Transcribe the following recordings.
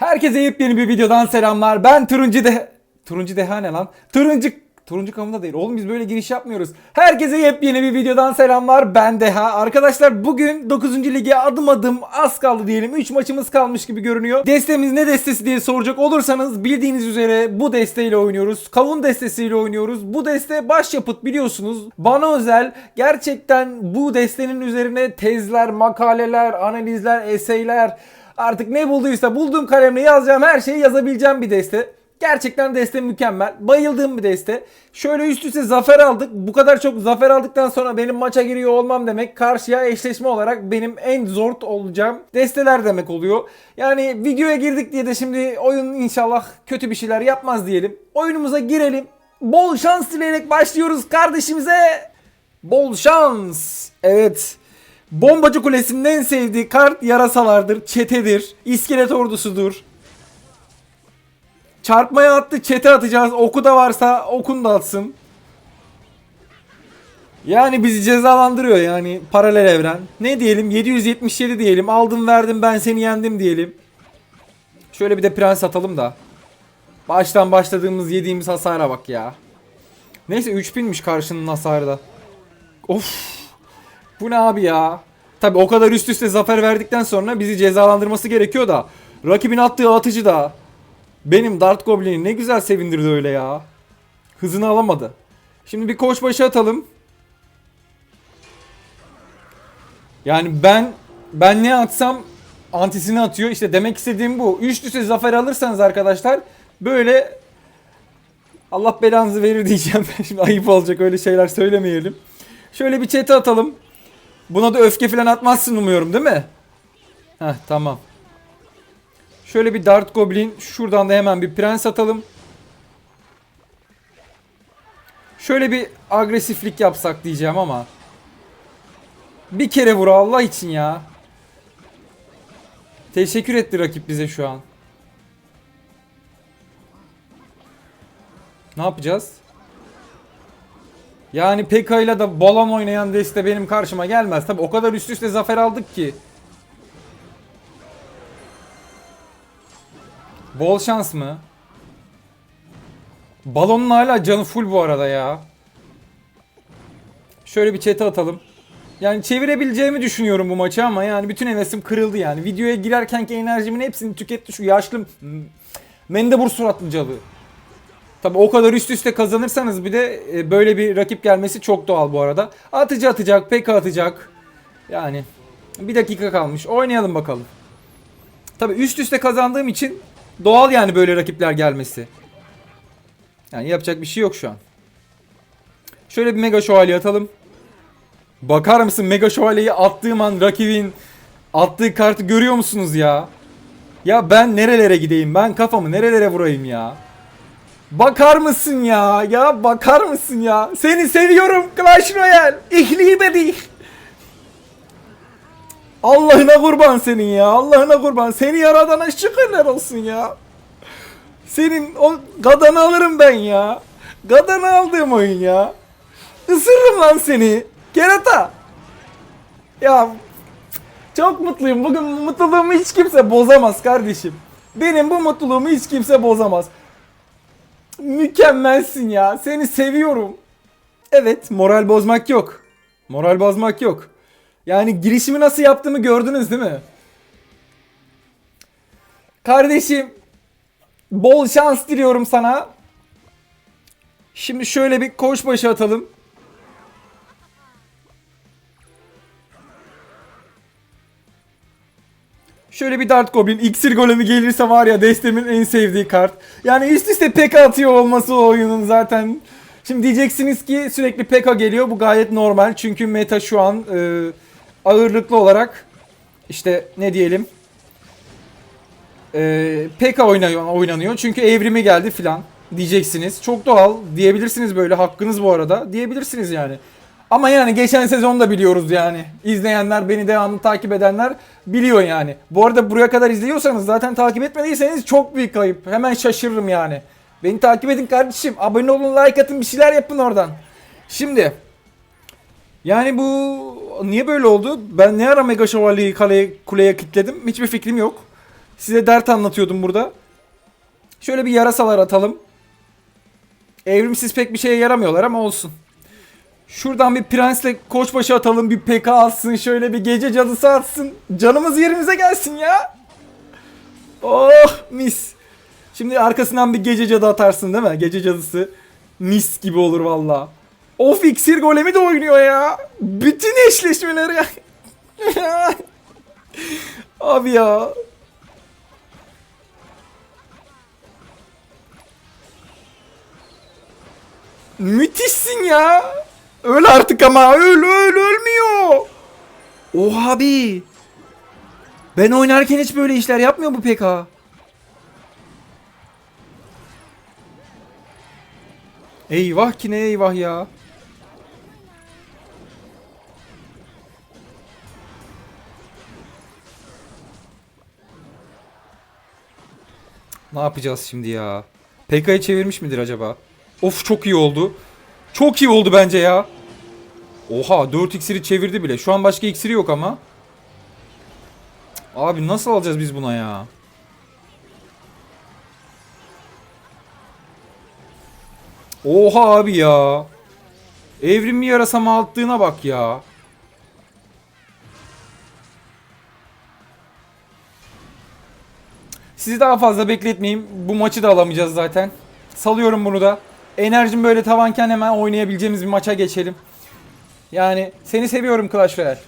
Herkese yepyeni bir videodan selamlar. Ben Turuncu De... Turuncu Deha ne lan? Turuncu... Turuncu kamında değil. Oğlum biz böyle giriş yapmıyoruz. Herkese yepyeni bir videodan selamlar. Ben Deha. Arkadaşlar bugün 9. lige adım adım az kaldı diyelim. 3 maçımız kalmış gibi görünüyor. Destemiz ne destesi diye soracak olursanız bildiğiniz üzere bu desteyle oynuyoruz. Kavun destesiyle oynuyoruz. Bu deste başyapıt biliyorsunuz. Bana özel gerçekten bu destenin üzerine tezler, makaleler, analizler, eseyler Artık ne bulduysa bulduğum kalemle yazacağım her şeyi yazabileceğim bir deste. Gerçekten deste mükemmel. Bayıldığım bir deste. Şöyle üst üste zafer aldık. Bu kadar çok zafer aldıktan sonra benim maça giriyor olmam demek karşıya eşleşme olarak benim en zor olacağım desteler demek oluyor. Yani videoya girdik diye de şimdi oyun inşallah kötü bir şeyler yapmaz diyelim. Oyunumuza girelim. Bol şans dileyerek başlıyoruz kardeşimize. Bol şans. Evet. Bombacı Kulesi'nin en sevdiği kart yarasalardır, çetedir, iskelet ordusudur. Çarpmaya attı, çete atacağız. Oku da varsa okun da atsın. Yani bizi cezalandırıyor yani paralel evren. Ne diyelim 777 diyelim. Aldım verdim ben seni yendim diyelim. Şöyle bir de prens atalım da. Baştan başladığımız yediğimiz hasara bak ya. Neyse 3000'miş karşının hasarı da. Of. Bu ne abi ya? Tabi o kadar üst üste zafer verdikten sonra bizi cezalandırması gerekiyor da. Rakibin attığı atıcı da. Benim Dart Goblin'i ne güzel sevindirdi öyle ya. Hızını alamadı. Şimdi bir koç başı atalım. Yani ben ben ne atsam antisini atıyor. İşte demek istediğim bu. Üst üste zafer alırsanız arkadaşlar böyle Allah belanızı verir diyeceğim. Şimdi ayıp olacak öyle şeyler söylemeyelim. Şöyle bir chat'e atalım. Buna da öfke falan atmazsın umuyorum değil mi? Heh tamam. Şöyle bir Dart Goblin. Şuradan da hemen bir prens atalım. Şöyle bir agresiflik yapsak diyeceğim ama. Bir kere vur Allah için ya. Teşekkür etti rakip bize şu an. Ne yapacağız? Yani PK ile da balon oynayan deste benim karşıma gelmez. Tabi o kadar üst üste zafer aldık ki. Bol şans mı? Balonun hala canı full bu arada ya. Şöyle bir chat'e atalım. Yani çevirebileceğimi düşünüyorum bu maçı ama yani bütün hevesim kırıldı yani. Videoya girerkenki enerjimin hepsini tüketti şu yaşlı mendebur suratlı. Tabi o kadar üst üste kazanırsanız bir de e, böyle bir rakip gelmesi çok doğal bu arada. Atıcı atacak, pek atacak. Yani bir dakika kalmış. Oynayalım bakalım. Tabi üst üste kazandığım için doğal yani böyle rakipler gelmesi. Yani yapacak bir şey yok şu an. Şöyle bir mega şövalye atalım. Bakar mısın mega şövalyeyi attığım an rakibin attığı kartı görüyor musunuz ya? Ya ben nerelere gideyim? Ben kafamı nerelere vurayım ya? Bakar mısın ya? Ya bakar mısın ya? Seni seviyorum Clash Royale. Ich liebe dich. Allah'ına kurban senin ya. Allah'ına kurban. Seni yaradana şükürler olsun ya. Senin o gadanı alırım ben ya. Gadanı aldığım oyun ya. Isırırım lan seni. Kerata. Ya çok mutluyum. Bugün mutluluğumu hiç kimse bozamaz kardeşim. Benim bu mutluluğumu hiç kimse bozamaz. Mükemmelsin ya. Seni seviyorum. Evet, moral bozmak yok. Moral bozmak yok. Yani girişimi nasıl yaptığımı gördünüz değil mi? Kardeşim, bol şans diliyorum sana. Şimdi şöyle bir koş başı atalım. Şöyle bir Dart Goblin iksir golemi gelirse var ya destemin en sevdiği kart. Yani üst üste PK atıyor olması o oyunun zaten. Şimdi diyeceksiniz ki sürekli PK geliyor. Bu gayet normal. Çünkü meta şu an e, ağırlıklı olarak işte ne diyelim e, PK oynanıyor, oynanıyor. Çünkü evrimi geldi filan diyeceksiniz. Çok doğal diyebilirsiniz böyle. Hakkınız bu arada. Diyebilirsiniz yani. Ama yani geçen sezon da biliyoruz yani. İzleyenler, beni devamlı takip edenler biliyor yani. Bu arada buraya kadar izliyorsanız zaten takip etmediyseniz çok büyük kayıp. Hemen şaşırırım yani. Beni takip edin kardeşim. Abone olun, like atın, bir şeyler yapın oradan. Şimdi yani bu niye böyle oldu? Ben ne ara Mega Şövalyeyi kaleye, kuleye kilitledim? Hiçbir fikrim yok. Size dert anlatıyordum burada. Şöyle bir yarasalar atalım. Evrimsiz pek bir şeye yaramıyorlar ama olsun. Şuradan bir prensle koçbaşı atalım. Bir PK atsın. Şöyle bir gece cadısı atsın. Canımız yerimize gelsin ya. Oh mis. Şimdi arkasından bir gece cadı atarsın değil mi? Gece cadısı. Mis gibi olur valla. Of iksir golemi de oynuyor ya. Bütün eşleşmeleri. Abi ya. Müthişsin ya. Öl artık ama öl öl ölmüyor. Oha abi. Ben oynarken hiç böyle işler yapmıyor bu PK. Eyvah ki ne eyvah ya. Ne yapacağız şimdi ya? PK'yı çevirmiş midir acaba? Of çok iyi oldu. Çok iyi oldu bence ya. Oha 4 iksiri çevirdi bile. Şu an başka iksiri yok ama. Abi nasıl alacağız biz buna ya? Oha abi ya. Evrimli yarasama attığına bak ya. Sizi daha fazla bekletmeyeyim. Bu maçı da alamayacağız zaten. Salıyorum bunu da. Enerjim böyle tavanken hemen oynayabileceğimiz bir maça geçelim. Yani seni seviyorum Clash Royale.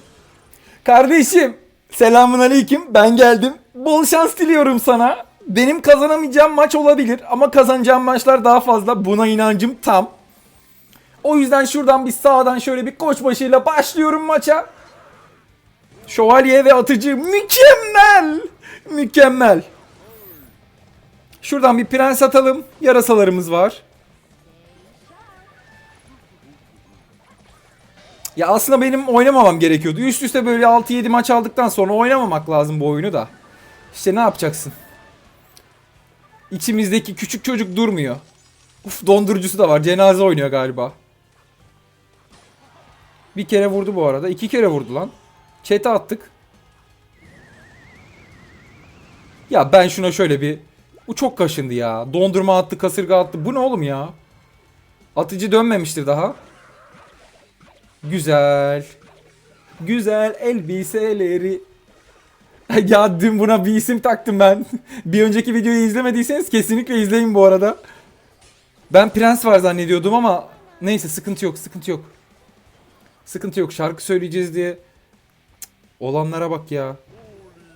Kardeşim selamun aleyküm ben geldim. Bol şans diliyorum sana. Benim kazanamayacağım maç olabilir ama kazanacağım maçlar daha fazla. Buna inancım tam. O yüzden şuradan bir sağdan şöyle bir koç başıyla başlıyorum maça. Şövalye ve atıcı mükemmel. Mükemmel. Şuradan bir prens atalım. Yarasalarımız var. Ya aslında benim oynamamam gerekiyordu. Üst üste böyle 6-7 maç aldıktan sonra oynamamak lazım bu oyunu da. İşte ne yapacaksın? İçimizdeki küçük çocuk durmuyor. Uf dondurucusu da var. Cenaze oynuyor galiba. Bir kere vurdu bu arada. iki kere vurdu lan. Çete attık. Ya ben şuna şöyle bir... Bu çok kaşındı ya. Dondurma attı, kasırga attı. Bu ne oğlum ya? Atıcı dönmemiştir daha. Güzel. Güzel elbiseleri. ya dün buna bir isim taktım ben. bir önceki videoyu izlemediyseniz kesinlikle izleyin bu arada. Ben prens var zannediyordum ama neyse sıkıntı yok sıkıntı yok. Sıkıntı yok şarkı söyleyeceğiz diye. Olanlara bak ya.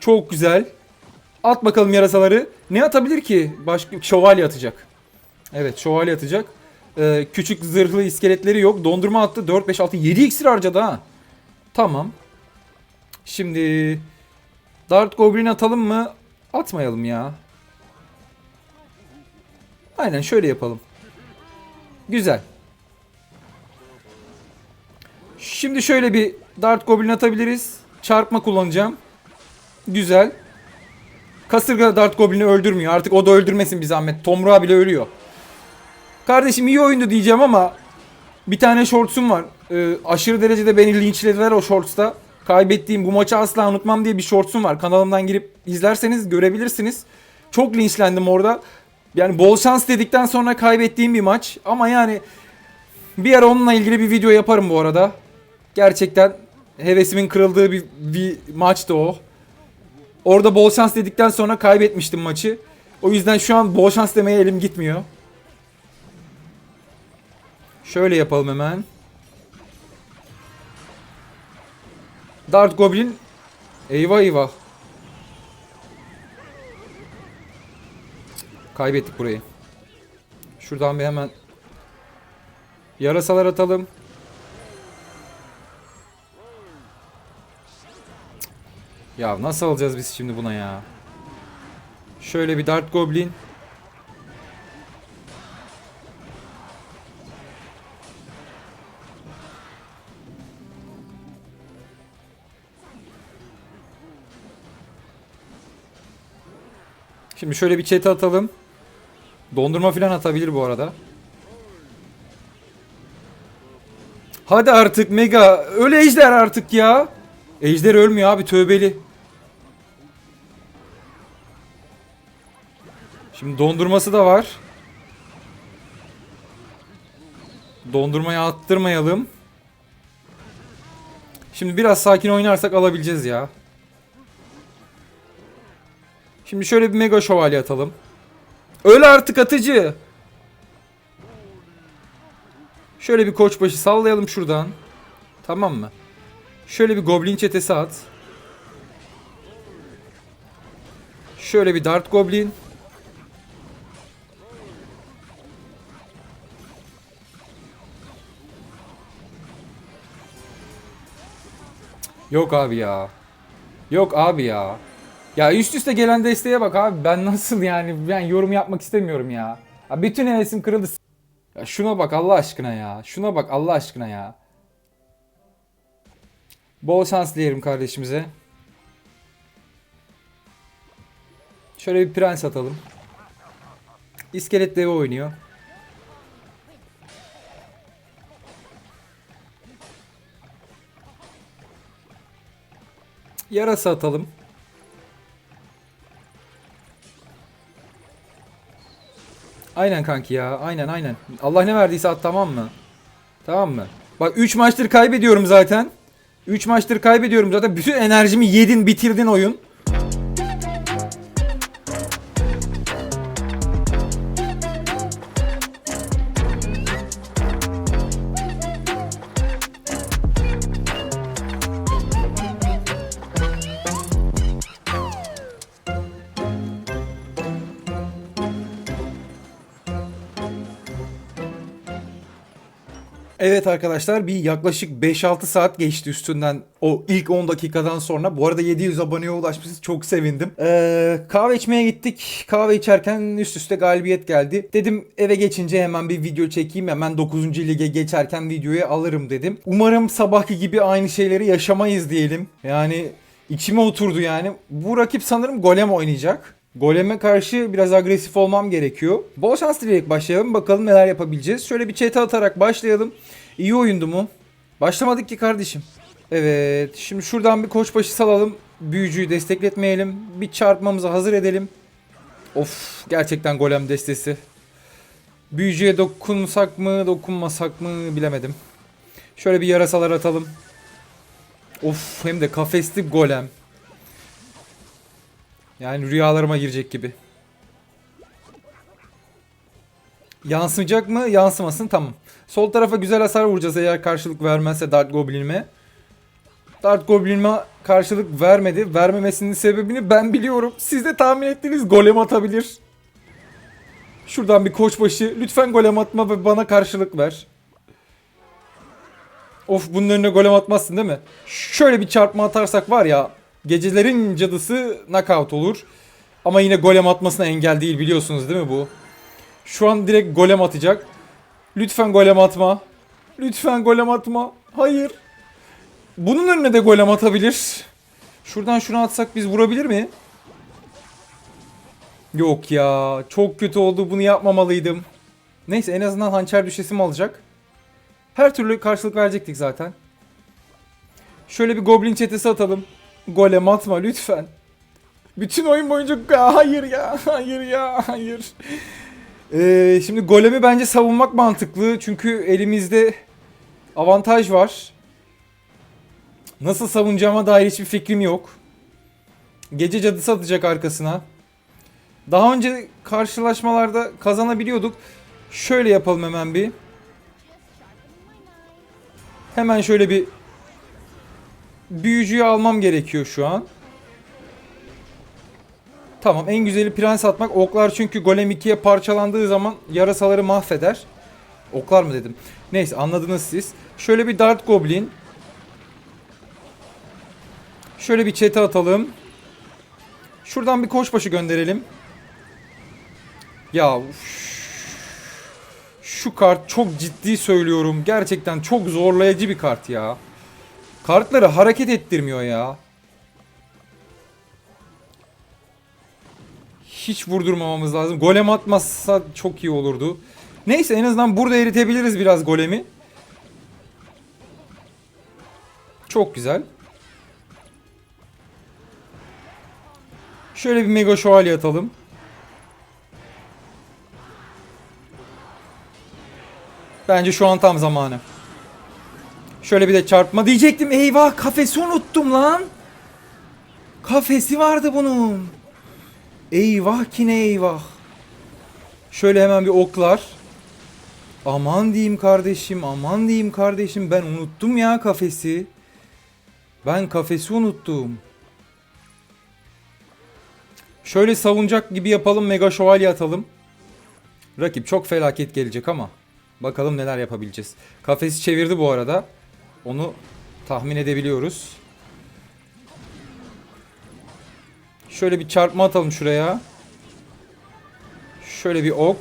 Çok güzel. At bakalım yarasaları. Ne atabilir ki? Başka şövalye atacak. Evet şövalye atacak. Ee, küçük zırhlı iskeletleri yok. Dondurma attı. 4, 5, 6, 7 iksir harcadı ha. Tamam. Şimdi Dart Goblin atalım mı? Atmayalım ya. Aynen şöyle yapalım. Güzel. Şimdi şöyle bir Dart Goblin atabiliriz. Çarpma kullanacağım. Güzel. Kasırga Dart Goblin'i öldürmüyor. Artık o da öldürmesin bir zahmet. Tomruğa bile ölüyor. Kardeşim iyi oyundu diyeceğim ama bir tane shorts'um var. Ee, aşırı derecede beni linçlediler o shorts'ta. Kaybettiğim bu maçı asla unutmam diye bir shorts'um var. Kanalımdan girip izlerseniz görebilirsiniz. Çok linçlendim orada. Yani bol şans dedikten sonra kaybettiğim bir maç. Ama yani bir ara onunla ilgili bir video yaparım bu arada. Gerçekten hevesimin kırıldığı bir, bir maçtı o. Orada bol şans dedikten sonra kaybetmiştim maçı. O yüzden şu an bol şans demeye elim gitmiyor. Şöyle yapalım hemen. Dart Goblin. Eyvah eyvah. Kaybettik burayı. Şuradan bir hemen yarasalar atalım. Ya nasıl alacağız biz şimdi buna ya? Şöyle bir Dart Goblin. Şimdi şöyle bir chat'e atalım. Dondurma falan atabilir bu arada. Hadi artık Mega. Öyle ejder artık ya. Ejder ölmüyor abi tövbeli. Şimdi dondurması da var. Dondurmayı attırmayalım. Şimdi biraz sakin oynarsak alabileceğiz ya. Şimdi şöyle bir mega şövalye atalım. Öyle artık atıcı. Şöyle bir koçbaşı sallayalım şuradan. Tamam mı? Şöyle bir goblin çetesi at. Şöyle bir dart goblin. Yok abi ya. Yok abi ya. Ya üst üste gelen desteğe bak abi. Ben nasıl yani ben yorum yapmak istemiyorum ya. ya bütün hevesim kırıldı. Ya şuna bak Allah aşkına ya. Şuna bak Allah aşkına ya. Bol şans dilerim kardeşimize. Şöyle bir prens atalım. İskelet devi oynuyor. Yarasa atalım. Aynen kanki ya. Aynen aynen. Allah ne verdiyse at tamam mı? Tamam mı? Bak 3 maçtır kaybediyorum zaten. 3 maçtır kaybediyorum zaten. Bütün enerjimi yedin bitirdin oyun. Evet arkadaşlar bir yaklaşık 5-6 saat geçti üstünden o ilk 10 dakikadan sonra. Bu arada 700 aboneye ulaşmışız çok sevindim. Ee, kahve içmeye gittik. Kahve içerken üst üste galibiyet geldi. Dedim eve geçince hemen bir video çekeyim. Hemen 9. lige geçerken videoyu alırım dedim. Umarım sabahki gibi aynı şeyleri yaşamayız diyelim. Yani içime oturdu yani. Bu rakip sanırım golem oynayacak. Goleme karşı biraz agresif olmam gerekiyor. Bol şans dileyerek başlayalım. Bakalım neler yapabileceğiz. Şöyle bir çete atarak başlayalım. İyi oyundu mu? Başlamadık ki kardeşim. Evet. Şimdi şuradan bir koçbaşı salalım. Büyücüyü destekletmeyelim. Bir çarpmamızı hazır edelim. Of gerçekten golem destesi. Büyücüye dokunsak mı dokunmasak mı bilemedim. Şöyle bir yarasalar atalım. Of hem de kafesli golem. Yani rüyalarıma girecek gibi. Yansıyacak mı? Yansımasın tamam. Sol tarafa güzel hasar vuracağız eğer karşılık vermezse Dart Goblin'ime. Dart Goblin'ime karşılık vermedi. Vermemesinin sebebini ben biliyorum. Siz de tahmin ettiniz golem atabilir. Şuradan bir koçbaşı. Lütfen golem atma ve bana karşılık ver. Of bunun önüne golem atmazsın değil mi? Şöyle bir çarpma atarsak var ya Gecelerin cadısı knockout olur. Ama yine golem atmasına engel değil biliyorsunuz değil mi bu? Şu an direkt golem atacak. Lütfen golem atma. Lütfen golem atma. Hayır. Bunun önüne de golem atabilir. Şuradan şunu atsak biz vurabilir mi? Yok ya. Çok kötü oldu. Bunu yapmamalıydım. Neyse en azından hançer düşesi mi alacak? Her türlü karşılık verecektik zaten. Şöyle bir goblin çetesi atalım. Golem atma lütfen. Bütün oyun boyunca "Aa, hayır ya, hayır ya, hayır. Ee, şimdi golemi bence savunmak mantıklı. Çünkü elimizde avantaj var. Nasıl savunacağıma dair hiçbir fikrim yok. Gece cadısı atacak arkasına. Daha önce karşılaşmalarda kazanabiliyorduk. Şöyle yapalım hemen bir. Hemen şöyle bir büyücüyü almam gerekiyor şu an. Tamam en güzeli prens atmak. Oklar çünkü golem 2'ye parçalandığı zaman yarasaları mahveder. Oklar mı dedim. Neyse anladınız siz. Şöyle bir dart goblin. Şöyle bir çete atalım. Şuradan bir koçbaşı gönderelim. Ya şu kart çok ciddi söylüyorum. Gerçekten çok zorlayıcı bir kart ya. Kartları hareket ettirmiyor ya. Hiç vurdurmamamız lazım. Golem atmazsa çok iyi olurdu. Neyse en azından burada eritebiliriz biraz golemi. Çok güzel. Şöyle bir mega şövalye atalım. Bence şu an tam zamanı. Şöyle bir de çarpma diyecektim. Eyvah kafesi unuttum lan. Kafesi vardı bunun. Eyvah ki ne eyvah. Şöyle hemen bir oklar. Aman diyeyim kardeşim, aman diyeyim kardeşim. Ben unuttum ya kafesi. Ben kafesi unuttum. Şöyle savunacak gibi yapalım. Mega şövalye atalım. Rakip çok felaket gelecek ama. Bakalım neler yapabileceğiz. Kafesi çevirdi bu arada. Onu tahmin edebiliyoruz. Şöyle bir çarpma atalım şuraya. Şöyle bir ok.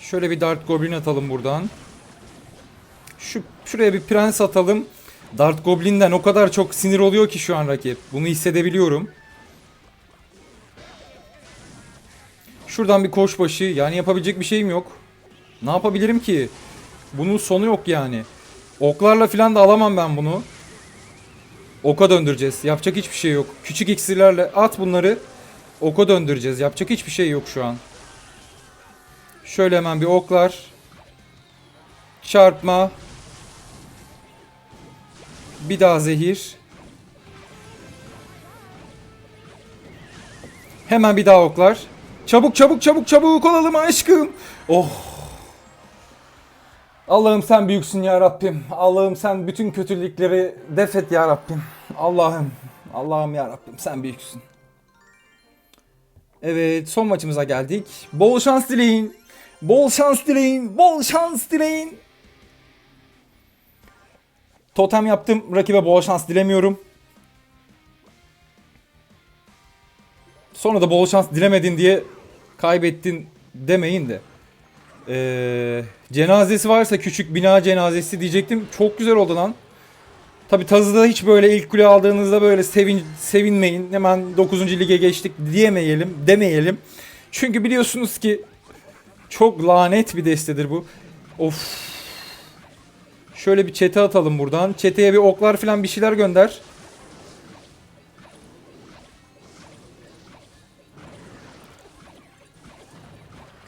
Şöyle bir Dart Goblin atalım buradan. Şu şuraya bir prens atalım. Dart Goblin'den o kadar çok sinir oluyor ki şu an rakip. Bunu hissedebiliyorum. Şuradan bir koşbaşı. Yani yapabilecek bir şeyim yok. Ne yapabilirim ki? Bunun sonu yok yani. Oklarla falan da alamam ben bunu. Oka döndüreceğiz. Yapacak hiçbir şey yok. Küçük iksirlerle at bunları. Oka döndüreceğiz. Yapacak hiçbir şey yok şu an. Şöyle hemen bir oklar. Çarpma. Bir daha zehir. Hemen bir daha oklar. Çabuk çabuk çabuk çabuk olalım aşkım. Oh. Allah'ım sen büyüksün ya Rabbim. Allah'ım sen bütün kötülükleri defet ya Rabbim. Allah'ım. Allah'ım ya Rabbim sen büyüksün. Evet son maçımıza geldik. Bol şans dileyin. Bol şans dileyin. Bol şans dileyin. Totem yaptım. Rakibe bol şans dilemiyorum. Sonra da bol şans dilemedin diye kaybettin demeyin de. Ee, cenazesi varsa küçük bina cenazesi diyecektim. Çok güzel oldu lan. Tabi Tazı'da hiç böyle ilk kule aldığınızda böyle sevin, sevinmeyin. Hemen 9. lige geçtik diyemeyelim, demeyelim. Çünkü biliyorsunuz ki çok lanet bir destedir bu. Of. Şöyle bir çete atalım buradan. Çeteye bir oklar falan bir şeyler gönder.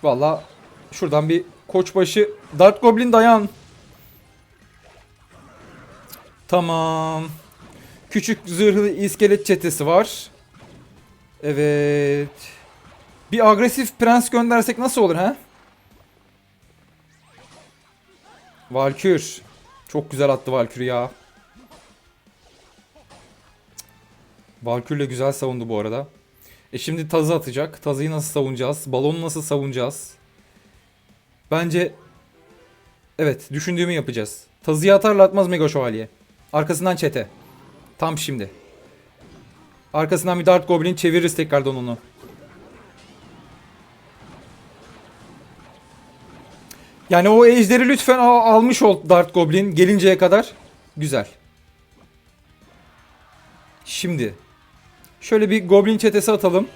Valla şuradan bir koçbaşı Dart Goblin dayan. Tamam. Küçük zırhlı iskelet çetesi var. Evet. Bir agresif prens göndersek nasıl olur ha? Valkür. Çok güzel attı Valkür ya. Valkür'le güzel savundu bu arada. E şimdi tazı atacak. Tazıyı nasıl savunacağız? Balonu nasıl savunacağız? Bence evet düşündüğümü yapacağız. Tazıyı atarla atmaz Mega Şövalye. Arkasından çete. Tam şimdi. Arkasından bir Dart Goblin çeviririz tekrardan onu. Yani o ejderi lütfen al- almış ol Dart Goblin gelinceye kadar. Güzel. Şimdi. Şöyle bir Goblin çetesi atalım.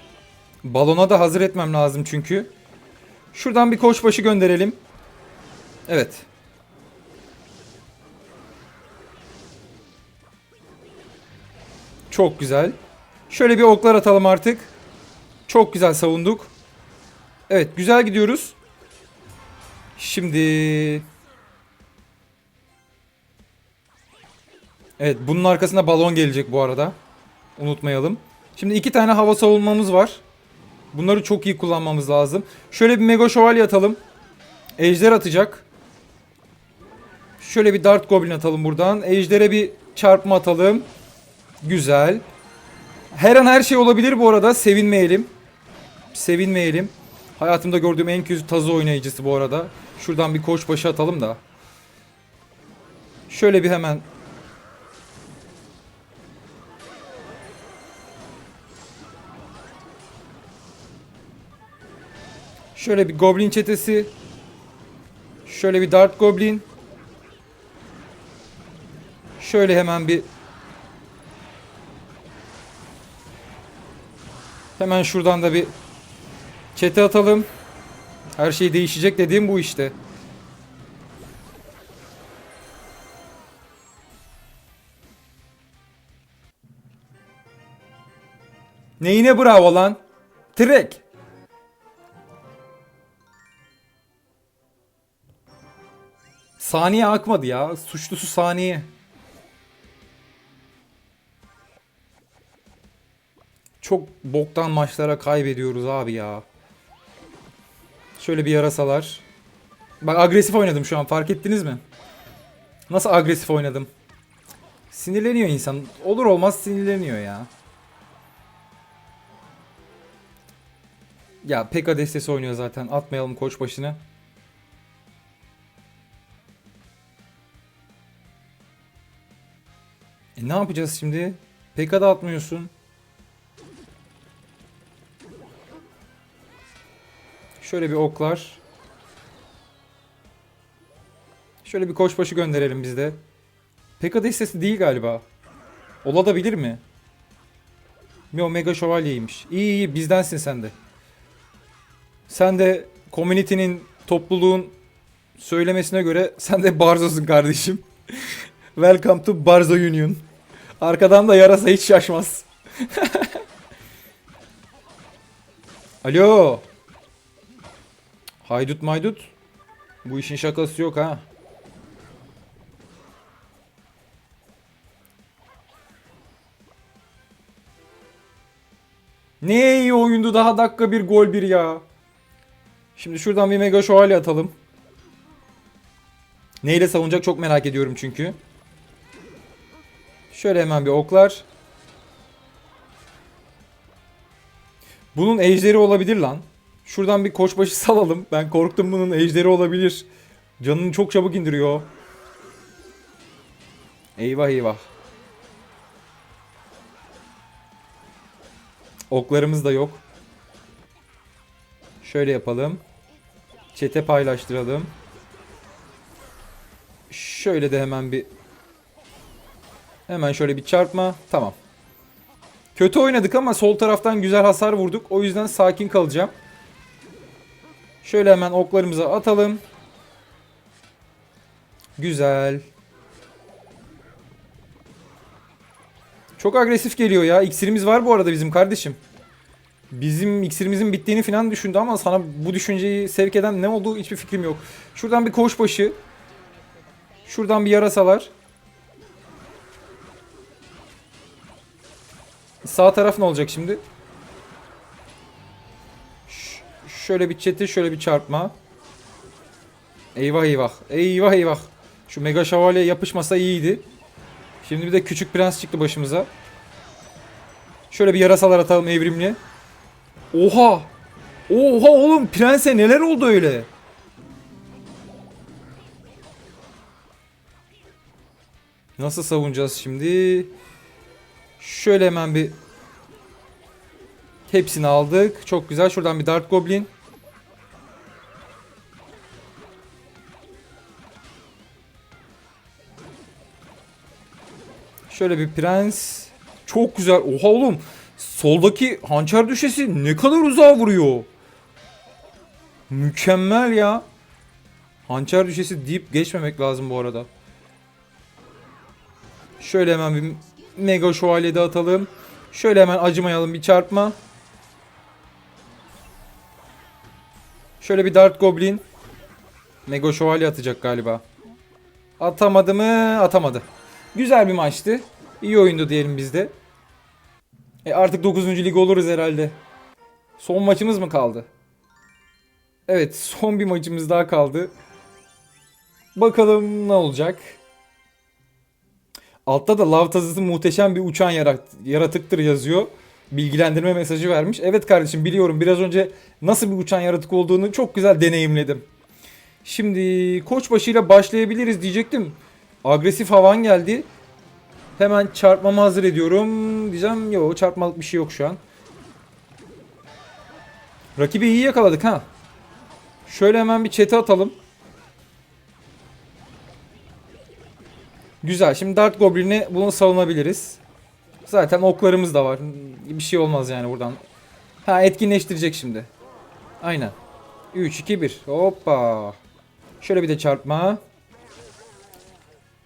Balona da hazır etmem lazım çünkü. Şuradan bir koçbaşı gönderelim. Evet. Çok güzel. Şöyle bir oklar atalım artık. Çok güzel savunduk. Evet güzel gidiyoruz. Şimdi... Evet bunun arkasında balon gelecek bu arada. Unutmayalım. Şimdi iki tane hava savunmamız var. Bunları çok iyi kullanmamız lazım. Şöyle bir mega şövalye atalım. Ejder atacak. Şöyle bir dart goblin atalım buradan. Ejder'e bir çarpma atalım. Güzel. Her an her şey olabilir bu arada. Sevinmeyelim. Sevinmeyelim. Hayatımda gördüğüm en kötü tazı oynayıcısı bu arada. Şuradan bir koç başı atalım da. Şöyle bir hemen Şöyle bir goblin çetesi. Şöyle bir dart goblin. Şöyle hemen bir Hemen şuradan da bir çete atalım. Her şey değişecek dediğim bu işte. Neyine bravo lan? Trek. Saniye akmadı ya. Suçlusu saniye. Çok boktan maçlara kaybediyoruz abi ya. Şöyle bir yarasalar. Bak agresif oynadım şu an fark ettiniz mi? Nasıl agresif oynadım? Sinirleniyor insan. Olur olmaz sinirleniyor ya. Ya Pekka destesi oynuyor zaten. Atmayalım koç başına. E ne yapacağız şimdi? Pekka da atmıyorsun. Şöyle bir oklar. Şöyle bir koçbaşı gönderelim biz de. Pekka destesi değil galiba. Olabilir mi? Yo Mega Şövalye'ymiş. İyi iyi bizdensin sen de. Sen de community'nin topluluğun söylemesine göre sen de Barzo'sun kardeşim. Welcome to Barzo Union. Arkadan da yarasa hiç şaşmaz. Alo. Haydut maydut. Bu işin şakası yok ha. Ne iyi oyundu daha dakika bir gol bir ya. Şimdi şuradan bir mega şövalye atalım. Neyle savunacak çok merak ediyorum çünkü. Şöyle hemen bir oklar. Bunun ejderi olabilir lan. Şuradan bir koçbaşı salalım. Ben korktum bunun ejderi olabilir. Canını çok çabuk indiriyor. Eyvah eyvah. Oklarımız da yok. Şöyle yapalım. Çete paylaştıralım. Şöyle de hemen bir Hemen şöyle bir çarpma. Tamam. Kötü oynadık ama sol taraftan güzel hasar vurduk. O yüzden sakin kalacağım. Şöyle hemen oklarımızı atalım. Güzel. Çok agresif geliyor ya. İksirimiz var bu arada bizim kardeşim. Bizim iksirimizin bittiğini falan düşündü ama sana bu düşünceyi sevk eden ne olduğu hiçbir fikrim yok. Şuradan bir koşbaşı. Şuradan bir yarasalar. Sağ taraf ne olacak şimdi? Ş- şöyle bir çeti, şöyle bir çarpma. Eyvah eyvah. Eyvah eyvah. Şu mega şövalye yapışmasa iyiydi. Şimdi bir de küçük prens çıktı başımıza. Şöyle bir yarasalar atalım evrimli. Oha! Oha oğlum prense neler oldu öyle? Nasıl savunacağız şimdi? Şöyle hemen bir hepsini aldık. Çok güzel. Şuradan bir Dart Goblin. Şöyle bir prens. Çok güzel. Oha oğlum. Soldaki hançer düşesi ne kadar uzağa vuruyor. Mükemmel ya. Hançer düşesi deyip geçmemek lazım bu arada. Şöyle hemen bir mega şövalye de atalım. Şöyle hemen acımayalım bir çarpma. Şöyle bir dart goblin. Mega şövalye atacak galiba. Atamadı mı? Atamadı. Güzel bir maçtı. İyi oyundu diyelim biz de. E artık 9. lig oluruz herhalde. Son maçımız mı kaldı? Evet son bir maçımız daha kaldı. Bakalım ne olacak. Altta da lav tazısı muhteşem bir uçan yarat yaratıktır yazıyor. Bilgilendirme mesajı vermiş. Evet kardeşim biliyorum biraz önce nasıl bir uçan yaratık olduğunu çok güzel deneyimledim. Şimdi koçbaşıyla başlayabiliriz diyecektim. Agresif havan geldi. Hemen çarpmamı hazır ediyorum. Diyeceğim yok çarpmalık bir şey yok şu an. Rakibi iyi yakaladık ha. Şöyle hemen bir çete atalım. Güzel. Şimdi Dart Goblin'e bunu savunabiliriz. Zaten oklarımız da var. Bir şey olmaz yani buradan. Ha etkinleştirecek şimdi. Aynen. 3 2 1. Hoppa. Şöyle bir de çarpma.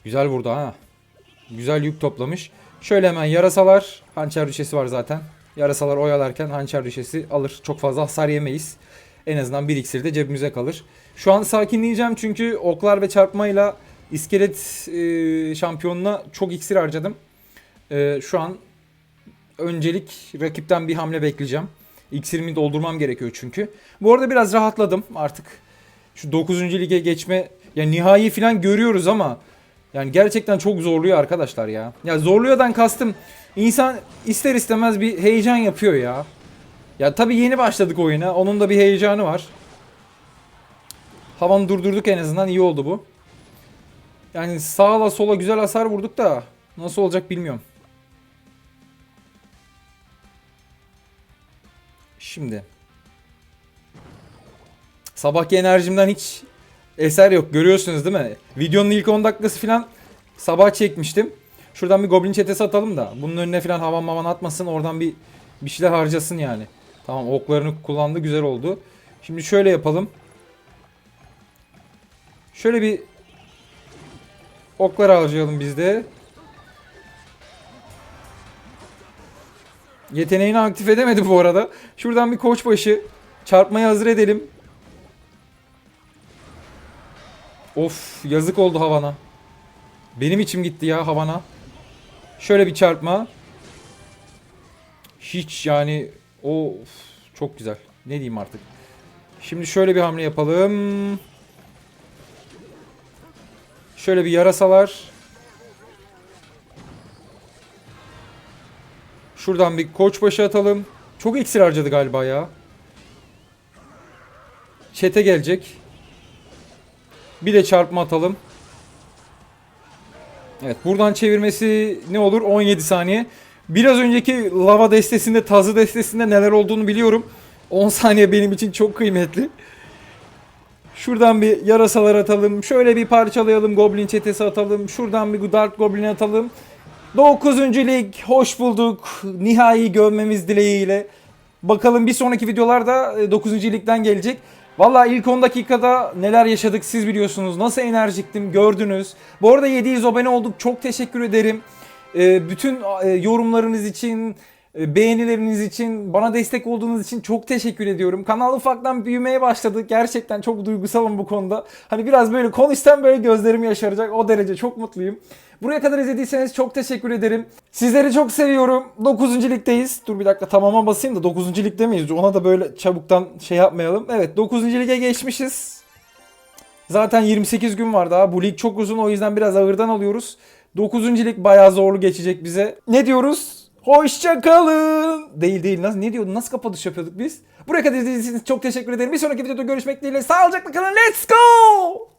Güzel vurdu ha. Güzel yük toplamış. Şöyle hemen yarasalar. Hançer düşesi var zaten. Yarasalar oyalarken hançer düşesi alır. Çok fazla hasar yemeyiz. En azından bir iksir de cebimize kalır. Şu an sakinleyeceğim çünkü oklar ve çarpmayla iskelet e, şampiyonuna çok iksir harcadım. E, şu an öncelik rakipten bir hamle bekleyeceğim. İksirimi doldurmam gerekiyor çünkü. Bu arada biraz rahatladım artık. Şu 9. lige geçme ya nihai falan görüyoruz ama yani gerçekten çok zorluyor arkadaşlar ya. Ya zorluyordan kastım insan ister istemez bir heyecan yapıyor ya. Ya tabii yeni başladık oyuna. Onun da bir heyecanı var. Havanı durdurduk en azından iyi oldu bu. Yani sağa sola güzel hasar vurduk da nasıl olacak bilmiyorum. Şimdi. Sabahki enerjimden hiç eser yok. Görüyorsunuz değil mi? Videonun ilk 10 dakikası falan sabah çekmiştim. Şuradan bir goblin çetesi atalım da bunun önüne falan havan mavan atmasın. Oradan bir bir şeyler harcasın yani. Tamam oklarını kullandı güzel oldu. Şimdi şöyle yapalım. Şöyle bir oklar harcayalım biz de. Yeteneğini aktif edemedi bu arada. Şuradan bir koçbaşı çarpmaya hazır edelim. Of yazık oldu havana. Benim içim gitti ya havana. Şöyle bir çarpma. Hiç yani o çok güzel. Ne diyeyim artık. Şimdi şöyle bir hamle yapalım. Şöyle bir yarasalar. Şuradan bir koçbaşı atalım. Çok iksir harcadı galiba ya. Çete gelecek. Bir de çarpma atalım. Evet buradan çevirmesi ne olur 17 saniye. Biraz önceki lava destesinde tazı destesinde neler olduğunu biliyorum. 10 saniye benim için çok kıymetli. Şuradan bir yarasalar atalım. Şöyle bir parçalayalım. Goblin çetesi atalım. Şuradan bir Dark Goblin atalım. 9. lig hoş bulduk. Nihai görmemiz dileğiyle. Bakalım bir sonraki videolarda 9. ligden gelecek. Valla ilk 10 dakikada neler yaşadık siz biliyorsunuz. Nasıl enerjiktim gördünüz. Bu arada 700 abone olduk. Çok teşekkür ederim. Ee, bütün e, yorumlarınız için, e, beğenileriniz için, bana destek olduğunuz için çok teşekkür ediyorum. Kanal ufaktan büyümeye başladı. Gerçekten çok duygusalım bu konuda. Hani biraz böyle konuşsam böyle gözlerim yaşaracak. O derece çok mutluyum. Buraya kadar izlediyseniz çok teşekkür ederim. Sizleri çok seviyorum. 9. ligdeyiz. Dur bir dakika tamama basayım da 9. ligde miyiz? Ona da böyle çabuktan şey yapmayalım. Evet 9. lige geçmişiz. Zaten 28 gün var daha. Bu lig çok uzun o yüzden biraz ağırdan alıyoruz. 9. lig bayağı zorlu geçecek bize. Ne diyoruz? Hoşça kalın. Değil değil. Nasıl ne diyordun? Nasıl kapanış yapıyorduk biz? Buraya kadar izlediğiniz için çok teşekkür ederim. Bir sonraki videoda görüşmek dileğiyle. Sağlıcakla kalın. Let's go!